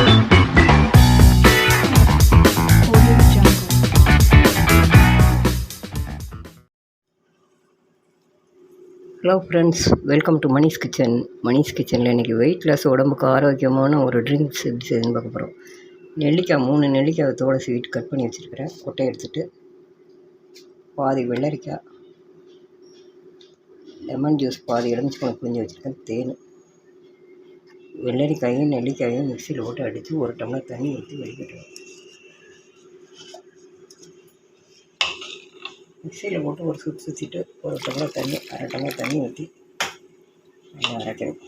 Hello friends welcome to Manish kitchen Manish கிச்சனில் இன்றைக்கி weight loss உடம்புக்கு ஆரோக்கியமான ஒரு ட்ரிங்க்ஸ் எப்படி செய்யுதுன்னு பார்க்க போகிறோம் நெல்லிக்காய் மூணு நெல்லிக்காய் தோலை ஸ்வீட் கட் பண்ணி வச்சுருக்கிறேன். கொட்டை எடுத்துகிட்டு பாதி வெள்ளரிக்காய் லெமன் ஜூஸ் பாதி எலுமிச்சம்பழம் புரிஞ்சு வச்சுருக்கேன். தேன் வெள்ளரிக்காயும் நெல்லிக்காயும் மிக்சியில் போட்டு அடித்து ஒரு டம்ளர் தண்ணி ஊற்றி வடிகட்டுவேன் மிக்சியில் போட்டு ஒரு சுற்றி சுற்றிட்டு ஒரு டம்ளர் தண்ணி அரை டம்ளர் தண்ணி ஊற்றி நல்லா அரைக்கணும்.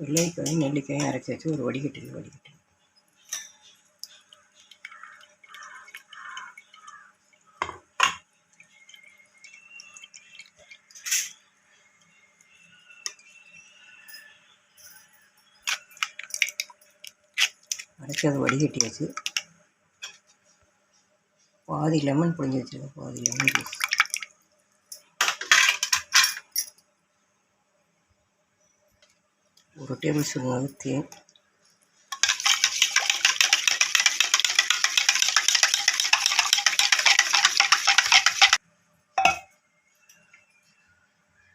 வெள்ளரிக்காயும் நெல்லிக்காயும் அரைச்சி வச்சு ஒரு வடிகட்டில் வடிகட்டு அரைச்சி அதை வடிகட்டியாச்சு. பாதி லெமன் புழிஞ்சு வச்சுருக்கேன் பாதி லெமன் ஜூஸ். ஒரு டேபிள் ஸ்பூன் வந்து தேன்.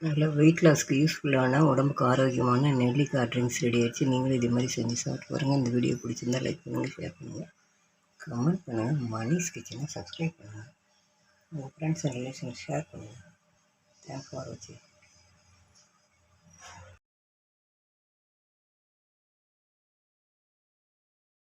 நல்ல வெயிட் லாஸ்க்கு யூஸ்ஃபுல்லான உடம்புக்கு ஆரோக்கியமான நெல்லிக்காய் ட்ரிங்க்ஸ் ரெடி ஆயிடுச்சு. நீங்களும் இதே மாதிரி செஞ்சு சாப்பிட்டு பாருங்கள் இந்த வீடியோ பிடிச்சிருந்தா லைக் பண்ணுங்கள் ஷேர் பண்ணுங்கள் கமெண்ட் பண்ணுங்கள் மணிஸ் கிச்சனை சப்ஸ்கிரைப் பண்ணுங்கள் உங்கள் ஃப்ரெண்ட்ஸ் அண்ட் ரிலேஷன் ஷேர் பண்ணுங்கள் தேங்க்ஸ் ஃபார் வாட்சிங்